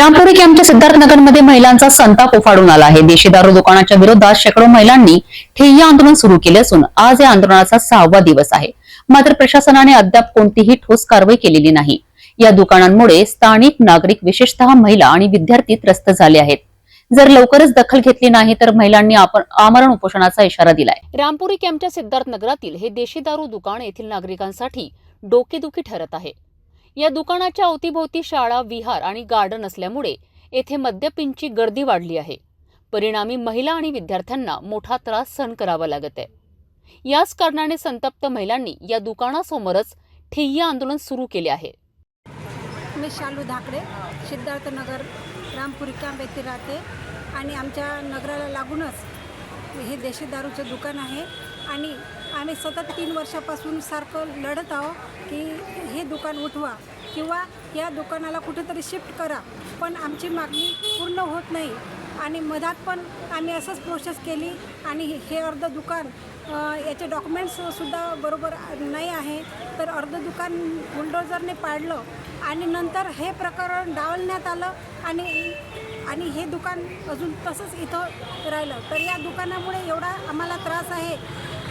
रामपुरी कॅम्पच्या सिद्धार्थनगरमध्ये महिलांचा संताप उफाडून आला आहे. देशी दारू दुकानाच्या विरोधात शेकडो महिलांनी ठेय आंदोलन सुरू केले असून आज या आंदोलनाचा सहावा दिवस आहे. मात्र प्रशासनाने अद्याप कोणतीही ठोस कारवाई केलेली नाही. या दुकानांमुळे स्थानिक नागरिक विशेषतः महिला आणि विद्यार्थी त्रस्त झाले आहेत. जर लवकरच दखल घेतली नाही तर महिलांनी आपण आमरण उपोषणाचा इशारा दिलाय. रामपुरी कॅम्पच्या सिद्धार्थ नगरातील हे देशी दारू दुकान येथील नागरिकांसाठी डोकेदुखी ठरत आहे. या दुकानाच्या अवतीभोवती शाळा विहार आणि गार्डन असल्यामुळे येथे मद्यपींची गर्दी वाढली आहे. परिणामी महिला आणि विद्यार्थ्यांना मोठा त्रास सहन करावा लागत आहे. याच कारणाने संतप्त महिलांनी या दुकानासमोरच ठिय्या आंदोलन सुरू केले आहे. मी शालू धाकडे सिद्धार्थनगर रामपुरी कॅम्प येथे राहते आणि आमच्या नगराला लागूनच हे देशी दारूचं दुकान आहे. आणि आम्ही सतत तीन वर्षापासून सारखं लढत आहो की हे दुकान उठवा किंवा या दुकानाला कुठेतरी शिफ्ट करा. पण आमची मागणी पूर्ण होत नाही. आणि मधात पण आम्ही असंच प्रोसेस केली. आणि हे- हे अर्ध दुकान याचे डॉक्युमेंट्ससुद्धा बरोबर नाही आहे. तर अर्ध दुकान बुलडोजरने पाडलं. आणि नंतर हे प्रकरण डावलण्यात आलं. आणि आणि हे दुकान अजून तसंच इथं राहिलं. तर या दुकानामुळे एवढा आम्हाला त्रास आहे.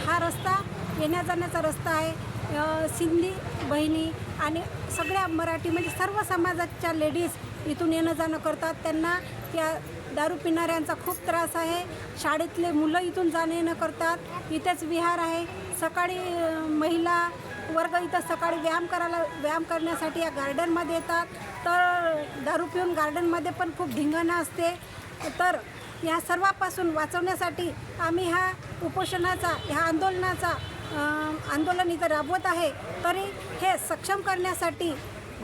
हा रस्ता येण्या जाण्याचा रस्ता आहे. सिंधी बहिणी आणि सगळ्या मराठी म्हणजे सर्व समाजाच्या लेडीज इथून येणं जाणं करतात. त्यांना त्या दारू पिणाऱ्यांचा खूप त्रास आहे. शाळेतले मुलं इथून जाणं येणं करतात. इथेच विहार आहे. सकाळी महिला वर्ग इथं सकाळी व्यायाम करायला व्यायाम करण्यासाठी या गार्डनमध्ये येतात. तर दारू पिऊन गार्डनमध्ये पण खूप धिंगाणा असते. तर या सर्वापासून वाचवण्यासाठी आम्ही हा उपोषणाचा ह्या आंदोलनाचा आंदोलन इथं राबवत आहे. तरी हे सक्षम करण्यासाठी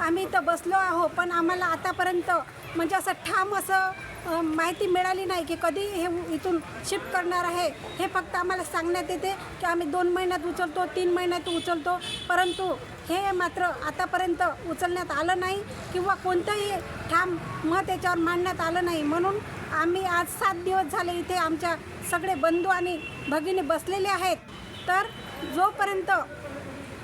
आम्ही इथं बसलो आहो पण आम्हाला आतापर्यंत म्हणजे असं ठाम असं माहिती मिळाली नाही की कधी हे इथून शिफ्ट करणार आहे. हे फक्त आम्हाला सांगण्यात येते की आम्ही दोन महिन्यात उचलतो तीन महिन्यात उचलतो. परंतु हे मात्र आतापर्यंत उचलण्यात आलं नाही किंवा कोणतंही ठाम मत याच्यावर मांडण्यात आलं नाही. म्हणून आम्ही आज सात दिवस झाले इथे आमच्या सगळे बंधू आणि भगिनी बसलेले आहेत. तर जोपर्यंत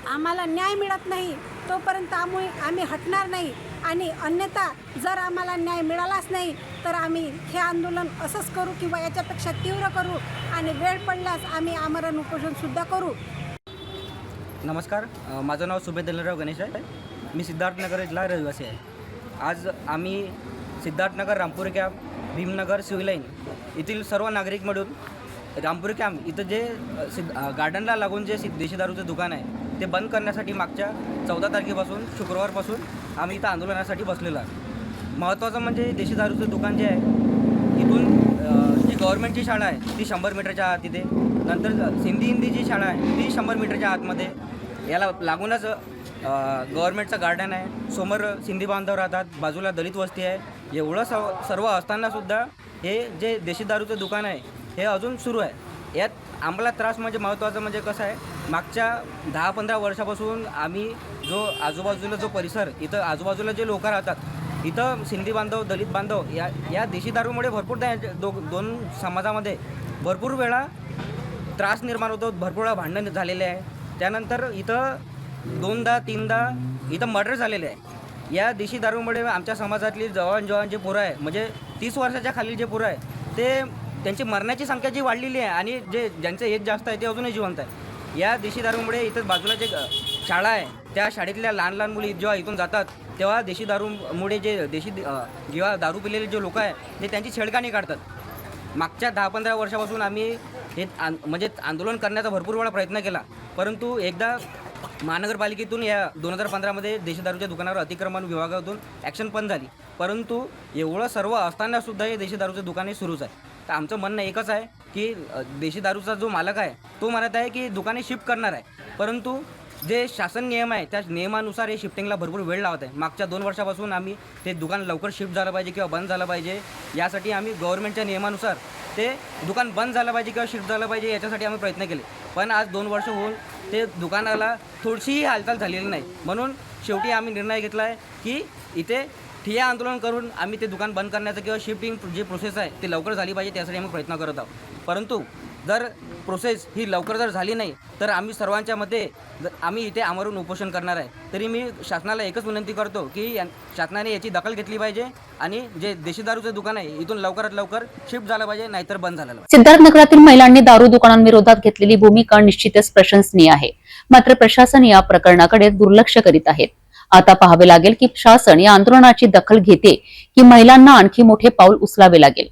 आम्हाला न्याय मिळत नाही तोपर्यंत आम्ही आम्ही हटणार नाही. आणि अन्यथा जर आम्हाला न्याय मिळालाच नाही तर आम्ही हे आंदोलन असंच करू किंवा याच्यापेक्षा तीव्र करू आणि वेळ पडल्यास आम्ही आमरण उपोषणसुद्धा करू. नमस्कार. माझं नाव सुभेद दलराव गणेश आहे. मी सिद्धार्थनगर इथला रहिवासी आहे. आज आम्ही Siddharthnagar Rampur camp Bhimnagar civil line येथील सर्व नागरिक मिळून रामपूर कॅम्प इथं जे सिद्ध गार्डनला लागून जे सिद्ध देशी दारूचं दुकान आहे ते बंद करण्यासाठी मागच्या चौदा तारखेपासून शुक्रवारपासून आम्ही इथं आंदोलनासाठी बसलेलो आहे महत्त्वाचं म्हणजे देशी दारूचं दुकान जे आहे इथून जी गव्हर्नमेंटची शाळा आहे ती शंभर मीटरच्या आत तिथे. नंतर सिंधी हिंदी जी शाळा आहे ती शंभर मीटरच्या आतमध्ये. याला लागूनच गव्हर्नमेंटचं गार्डन आहे. समोर सिंधी बांधव राहतात बाजूला दलित वस्ती आहे. एवढं सर्व सर्व असतानासुद्धा हे जे देशी दारूचं दुकान आहे हे अजून सुरू आहे. यात आम्हाला त्रास म्हणजे महत्त्वाचं म्हणजे कसं आहे मागच्या दहा पंधरा वर्षापासून आम्ही जो आजूबाजूला जो परिसर इथं आजूबाजूला जे लोक राहतात इथं सिंधी बांधव दलित बांधव या या देशी दारूमुळे भरपूर त्या दो दोन समाजामध्ये भरपूर वेळा त्रास निर्माण होतो भरपूर वेळा भांडणं झालेले आहे. त्यानंतर इथं दोनदा तीनदा इथं मर्डर झालेले आहे. या देशी दारूमुळे आमच्या समाजातली जवान जवान जे पोरं आहे म्हणजे तीस वर्षाच्या खालील जे पोरं आहे ते त्यांची मरण्याची संख्या जी वाढलेली आहे आणि जे ज्यांचं एज जास्त आहे ते अजूनही जिवंत आहे. या देशी दारूमुळे इथं बाजूला जे शाळा आहे त्या शाळेतल्या लहान लहान मुली जेव्हा इथून जातात तेव्हा देशी दारूमुळे जे देशी जेव्हा दारू पिलेले जे लोक आहे ते त्यांची छेडकाणी काढतात. मागच्या दहा पंधरा वर्षापासून आम्ही हे आन म्हणजे आंदोलन करण्याचा भरपूर वेळा प्रयत्न केला. परंतु एकदा महानगरपालिकेतून या दोन हजार पंधरामध्ये देशी दारूच्या दुकानावर अतिक्रमण विभागातून ॲक्शन पण झाली. परंतु एवढं सर्व असतानासुद्धा हे देशी दारूचे दुकाने सुरूच आहे तर आमचं म्हणणं एकच आहे की देशी दारूचा जो मालक आहे तो म्हणत आहे की दुकाने शिफ्ट करणार आहे. परंतु जे शासन नियम आहे त्या नियमानुसार हे शिफ्टिंगला भरपूर वेळ लावत आहे. मागच्या दोन वर्षापासून आम्ही ते दुकान लवकर शिफ्ट झालं पाहिजे किंवा बंद झालं पाहिजे. यासाठी आम्ही गव्हर्नमेंटच्या नियमानुसार ते दुकान बंद झालं पाहिजे किंवा शिफ्ट झालं पाहिजे याच्यासाठी आम्ही प्रयत्न केले. पण आज दोन वर्ष होऊन ते दुकानाला थोडीशीही हालचाल झालेली नाही. म्हणून शेवटी आम्ही निर्णय घेतला आहे की इथे ठिय्या आंदोलन करून आम्ही ते दुकान बंद करण्याचं किंवा शिफ्टिंग जी प्रोसेस आहे ती लवकर झाली पाहिजे त्यासाठी आम्ही प्रयत्न करत आहोत. परंतु जर प्रोसेस ही लवकर जर झाली नाही तर आम्ही सर्वांच्या मध्ये आम्ही इथे आमरून उपोषण करणार आहे. तरी मी शासनाला एकच विनंती करतो की शासनाने याची दखल घेतली पाहिजे आणि जे देशी दारूचं दुकान आहे इथून लवकरात लवकर शिफ्ट झालं पाहिजे नाहीतर बंद झालं सिद्धार्थनगरातील सिद्धार्थ महिलांनी दारू दुकानांविरोधात घेतलेली भूमिका निश्चितच प्रशंसनीय आहे. मात्र प्रशासन या प्रकरणाकडे दुर्लक्ष करीत आहेत आता पाहावे लागेल की शासन या आंदोलनाची दखल घेते की महिलांना आणखी मोठे पाऊल उचलावे लागेल.